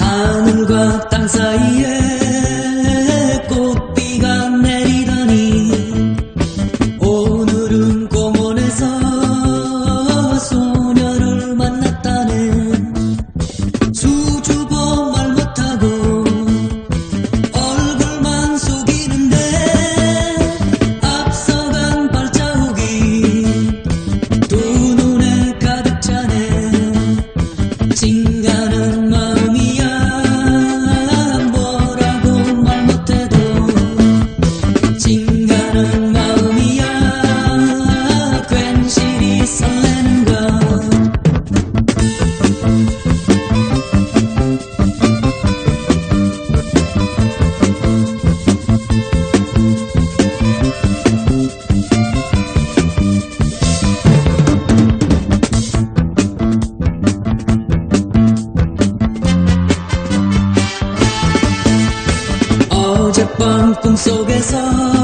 하늘과 땅 사이에 어젯밤 꿈속에서